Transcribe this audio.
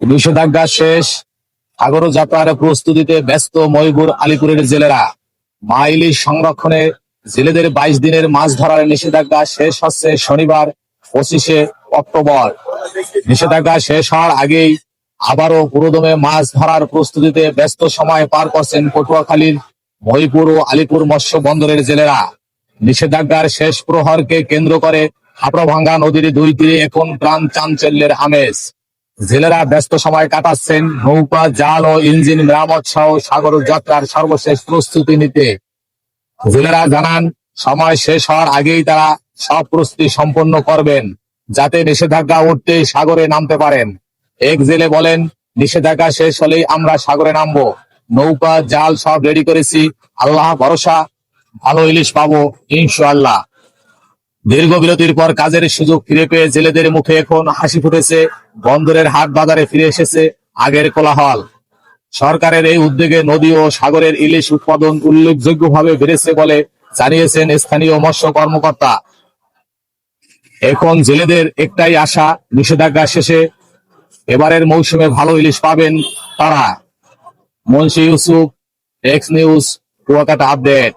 নিষেধাজ্ঞা শেষ। সাগর যাত্রার প্রস্তুতিতে ব্যস্ত ময়বুর আলিপুরের জেলেরা। মা ইলিশ সংরক্ষণে জেলেদের বাইশ দিনের মাছ ধরার নিষেধাজ্ঞা শেষ হচ্ছে শনিবার, পঁচিশে অক্টোবর। নিষেধাজ্ঞা শেষ হওয়ার আগেই আবারও পুরোদমে মাছ ধরার প্রস্তুতিতে ব্যস্ত সময় পার করছেন পটুয়াখালীর মহিপুর ও আলিপুর মৎস্য বন্দরের জেলেরা। নিষেধাজ্ঞার শেষ প্রহরকে কেন্দ্র করে হাপড়াভাঙ্গা নদীর দুই তীরে এখন প্রাণ চাঞ্চল্যের আমেজ। জেলেরা ব্যস্ত সময় কাটাচ্ছেন, নৌকা, জাল ও ইঞ্জিন মেরামত সহ সাগর যাত্রার সর্বশেষ প্রস্তুতি নিতে। জেলেরা জানান, সময় শেষ হওয়ার আগেই তারা সব প্রস্তুতি সম্পন্ন করবেন, যাতে নিষেধাজ্ঞা উঠতে সাগরে নামতে পারেন। এক জেলে বলেন, নিষেধাজ্ঞা শেষ হলেই আমরা সাগরে নামবো। নৌকা, জাল সব রেডি করেছি। আল্লাহ ভরসা, ভালো ইলিশ পাবো, ইনশাআল্লাহ। দীর্ঘ বিরতির পর কাজের সুযোগ ফিরে পেয়ে জেলেদের মুখে এখন হাসি ফুটেছে। বন্দরের হাট বাজারে ফিরে এসেছে আগের কোলাহল। সরকারের এই উদ্যোগে নদী ও সাগরের ইলিশ উৎপাদন উল্লেখযোগ্যভাবে বেড়েছে বলে জানিয়েছেন স্থানীয় মৎস্য কর্মকর্তা। এখন জেলেদের একটাই আশা, নিষেধাজ্ঞা শেষে এবারের মৌসুমে ভালো ইলিশ পাবেন তারা। Munshi Yusuf, X news, Kuakata update.